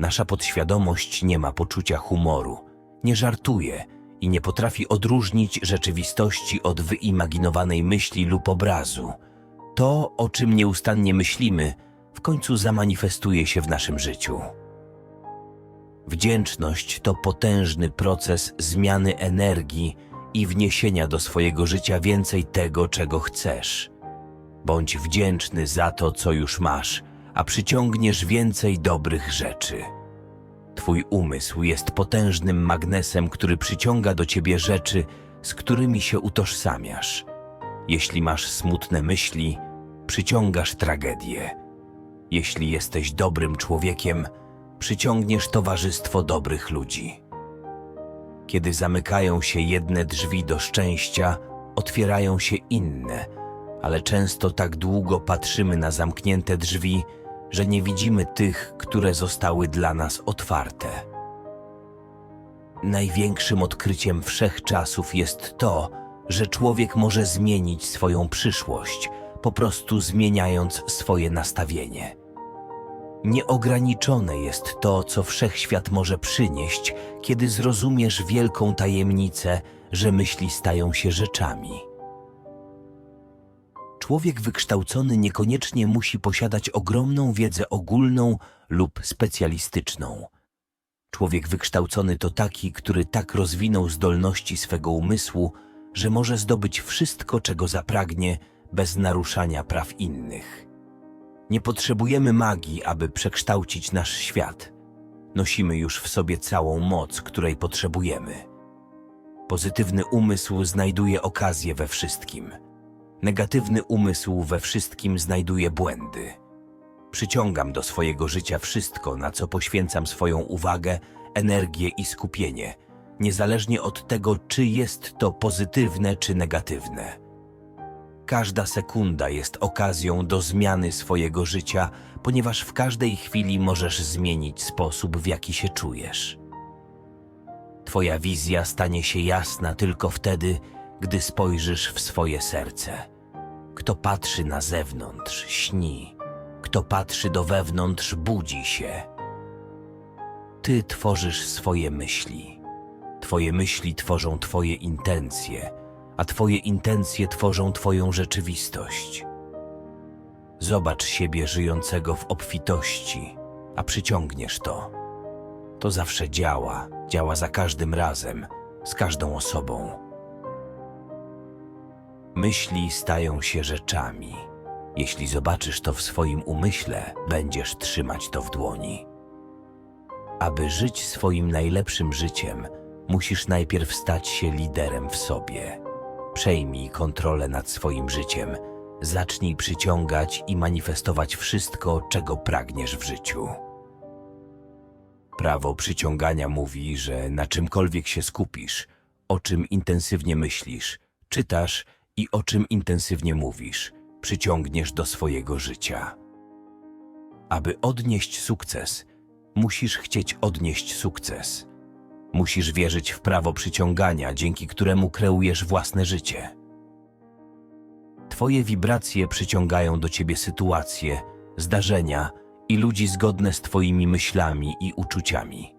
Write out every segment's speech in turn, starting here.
Nasza podświadomość nie ma poczucia humoru, nie żartuje i nie potrafi odróżnić rzeczywistości od wyimaginowanej myśli lub obrazu. To, o czym nieustannie myślimy, w końcu zamanifestuje się w naszym życiu. Wdzięczność to potężny proces zmiany energii i wniesienia do swojego życia więcej tego, czego chcesz. Bądź wdzięczny za to, co już masz, a przyciągniesz więcej dobrych rzeczy. Twój umysł jest potężnym magnesem, który przyciąga do ciebie rzeczy, z którymi się utożsamiasz. Jeśli masz smutne myśli, przyciągasz tragedię. Jeśli jesteś dobrym człowiekiem, przyciągniesz towarzystwo dobrych ludzi. Kiedy zamykają się jedne drzwi do szczęścia, otwierają się inne, ale często tak długo patrzymy na zamknięte drzwi, że nie widzimy tych, które zostały dla nas otwarte. Największym odkryciem wszechczasów jest to, że człowiek może zmienić swoją przyszłość, po prostu zmieniając swoje nastawienie. Nieograniczone jest to, co wszechświat może przynieść, kiedy zrozumiesz wielką tajemnicę, że myśli stają się rzeczami. Człowiek wykształcony niekoniecznie musi posiadać ogromną wiedzę ogólną lub specjalistyczną. Człowiek wykształcony to taki, który tak rozwinął zdolności swego umysłu, że może zdobyć wszystko, czego zapragnie, bez naruszania praw innych. Nie potrzebujemy magii, aby przekształcić nasz świat. Nosimy już w sobie całą moc, której potrzebujemy. Pozytywny umysł znajduje okazję we wszystkim. Negatywny umysł we wszystkim znajduje błędy. Przyciągam do swojego życia wszystko, na co poświęcam swoją uwagę, energię i skupienie, niezależnie od tego, czy jest to pozytywne czy negatywne. Każda sekunda jest okazją do zmiany swojego życia, ponieważ w każdej chwili możesz zmienić sposób, w jaki się czujesz. Twoja wizja stanie się jasna tylko wtedy, gdy spojrzysz w swoje serce. Kto patrzy na zewnątrz, śni. Kto patrzy do wewnątrz, budzi się. Ty tworzysz swoje myśli. Twoje myśli tworzą Twoje intencje, a Twoje intencje tworzą Twoją rzeczywistość. Zobacz siebie żyjącego w obfitości, a przyciągniesz to. To zawsze działa, działa za każdym razem, z każdą osobą. Myśli stają się rzeczami. Jeśli zobaczysz to w swoim umyśle, będziesz trzymać to w dłoni. Aby żyć swoim najlepszym życiem, musisz najpierw stać się liderem w sobie. Przejmij kontrolę nad swoim życiem. Zacznij przyciągać i manifestować wszystko, czego pragniesz w życiu. Prawo przyciągania mówi, że na czymkolwiek się skupisz, o czym intensywnie myślisz, czytasz i o czym intensywnie mówisz, przyciągniesz do swojego życia. Aby odnieść sukces, musisz chcieć odnieść sukces. Musisz wierzyć w prawo przyciągania, dzięki któremu kreujesz własne życie. Twoje wibracje przyciągają do ciebie sytuacje, zdarzenia i ludzi zgodne z Twoimi myślami i uczuciami.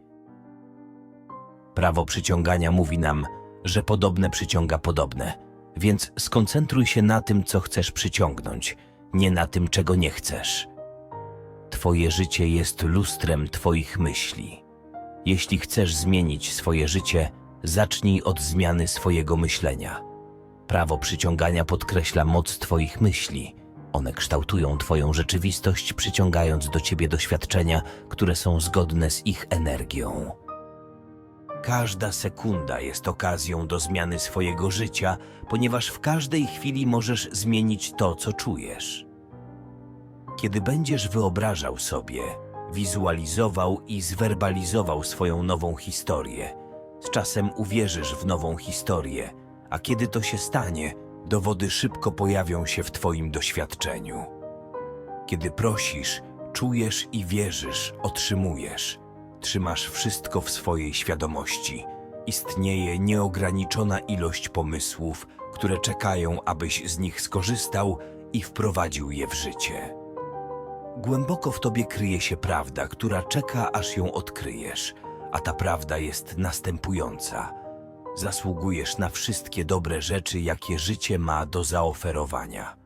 Prawo przyciągania mówi nam, że podobne przyciąga podobne, więc skoncentruj się na tym, co chcesz przyciągnąć, nie na tym, czego nie chcesz. Twoje życie jest lustrem Twoich myśli. Jeśli chcesz zmienić swoje życie, zacznij od zmiany swojego myślenia. Prawo przyciągania podkreśla moc Twoich myśli. One kształtują Twoją rzeczywistość, przyciągając do Ciebie doświadczenia, które są zgodne z ich energią. Każda sekunda jest okazją do zmiany swojego życia, ponieważ w każdej chwili możesz zmienić to, co czujesz. Kiedy będziesz wyobrażał sobie, wizualizował i zwerbalizował swoją nową historię, z czasem uwierzysz w nową historię, a kiedy to się stanie, dowody szybko pojawią się w Twoim doświadczeniu. Kiedy prosisz, czujesz i wierzysz, otrzymujesz. Trzymasz wszystko w swojej świadomości. Istnieje nieograniczona ilość pomysłów, które czekają, abyś z nich skorzystał i wprowadził je w życie. Głęboko w tobie kryje się prawda, która czeka, aż ją odkryjesz, a ta prawda jest następująca. Zasługujesz na wszystkie dobre rzeczy, jakie życie ma do zaoferowania.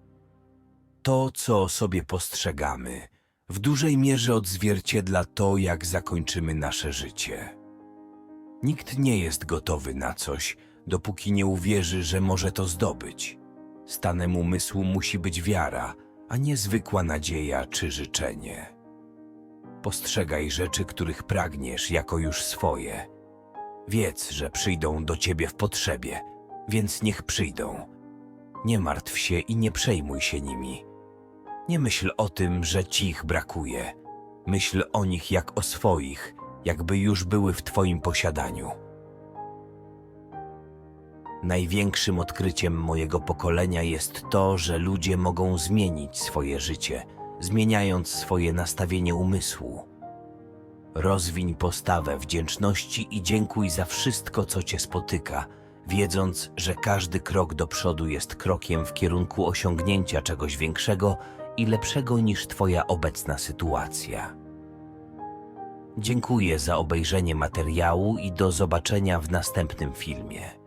To, co sobie postrzegamy, w dużej mierze odzwierciedla to, jak zakończymy nasze życie. Nikt nie jest gotowy na coś, dopóki nie uwierzy, że może to zdobyć. Stanem umysłu musi być wiara, a nie zwykła nadzieja czy życzenie. Postrzegaj rzeczy, których pragniesz, jako już swoje. Wiedz, że przyjdą do ciebie w potrzebie, więc niech przyjdą. Nie martw się i nie przejmuj się nimi. Nie myśl o tym, że ci ich brakuje. Myśl o nich jak o swoich, jakby już były w twoim posiadaniu. Największym odkryciem mojego pokolenia jest to, że ludzie mogą zmienić swoje życie, zmieniając swoje nastawienie umysłu. Rozwiń postawę wdzięczności i dziękuj za wszystko, co cię spotyka, wiedząc, że każdy krok do przodu jest krokiem w kierunku osiągnięcia czegoś większego i lepszego niż Twoja obecna sytuacja. Dziękuję za obejrzenie materiału i do zobaczenia w następnym filmie.